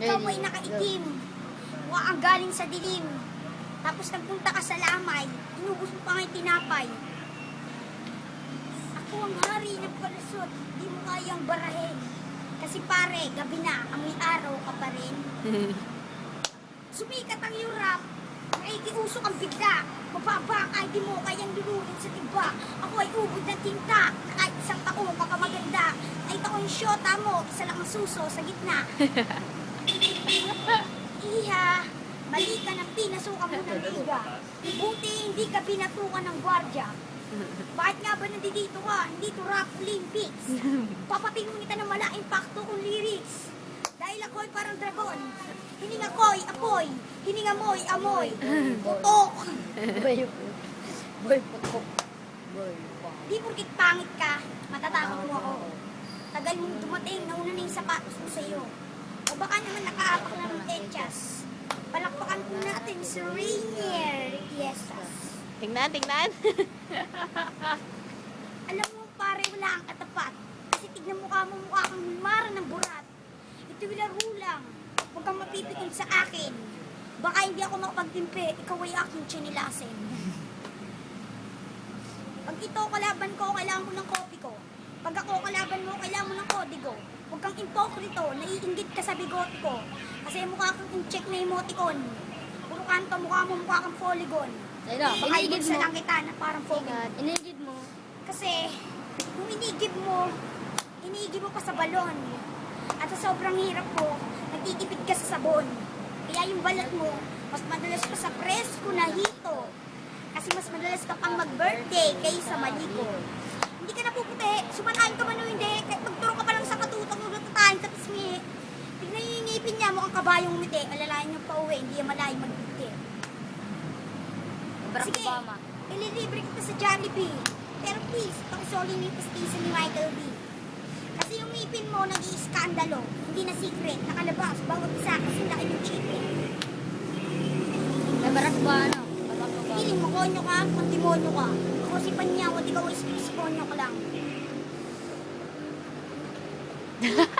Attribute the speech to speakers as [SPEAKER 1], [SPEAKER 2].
[SPEAKER 1] Ikaw may nakaitim. Mukha ang galing sa dilim. Tapos nagpunta ka sa lamay. Inubos mo pa nga tinapay. Ako ang hari ng palusot. Di mo kayang barahin. Kasi pare, gabi na, amoy araw ka pa rin. Sumikat ang Europe. Naikiusok ang bigla. Mababa ang ID mo, kayang luluhin sa tiba. Ako ay ubod ng tinta. Na kahit isang taong ka pa maganda. Nakita ko yung syota mo, isa lang ang suso sa gitna. Mali ka ng pinasukan mo ng liga. Buti hindi ka pinatukan ng gwardya. Bakit nga ba nandito ka? Hindi to rap Olympics. Papatingin kita ng mala impacto kong lyrics. Dahil ako'y parang dragon. Hininga ko'y apoy. Hininga mo'y amoy. Putok.
[SPEAKER 2] Boy, boy, putok. Boy,
[SPEAKER 1] Di porkit pangit ka, matatakot mo ako. Tagal mong dumating, nauna na yung sapatos mo sa'yo. O baka naman nakaapak na ng etchas. Palakpakan po natin si Rainier Fiestas.
[SPEAKER 2] Tingnan, tingnan.
[SPEAKER 1] Alam mo, pare, wala kang katapat. Kasi tignan mo ka mo mukha kang hulmara ng burat. Ito laro lang. Huwag kang mapipikon sa akin. Baka hindi ako makapagtimpi, ikaw ay aking chinilasin. Pag ito kalaban ko, kailangan mo ng kopi ko. Pag ako kalaban mo, kailangan mo ng kodigo. Huwag kang impokrito, naiinggit ka sa bigot ko. Kasi mukha kang in-check na emoticon. Puro kanto, mukha mo mukha kang polygon.
[SPEAKER 2] Ayun na,
[SPEAKER 1] Baka
[SPEAKER 2] inigid mo.
[SPEAKER 1] sa lang kita na parang Pokemon.
[SPEAKER 2] Inigid mo.
[SPEAKER 1] Kasi, kung inigib mo, inigib mo pa sa balon. At sa sobrang hirap mo, nagtitipid ka sa sabon. Kaya yung balat mo, mas madalas pa sa presko na hito. Kasi mas madalas ka pang mag-birthday kaysa maligo. Hindi ka napuputi, sumanahin ka man o hindi, kahit magturo ka pa lang sa katutang mo natatahin sa pisngi. Tignan yung ngipin niya, mukhang kabayong umiti. Alalayan niyo pa uwi, hindi yan malayo magbigti.
[SPEAKER 2] Barack
[SPEAKER 1] Sige,
[SPEAKER 2] Obama.
[SPEAKER 1] ililibre kita sa Jollibee. Pero please, pakisoli mo yung pastis ni Michael B. Kasi yung ngipin mo nag-iiskandalo. Hindi na secret, nakalabas, bawat isa kasi laki yung chipin.
[SPEAKER 2] May Barack Obama, ano? Barack Obama.
[SPEAKER 1] Piling mo, konyo ka, kung demonyo ka. Ako si Panyaw, di ka is konyo ka lang.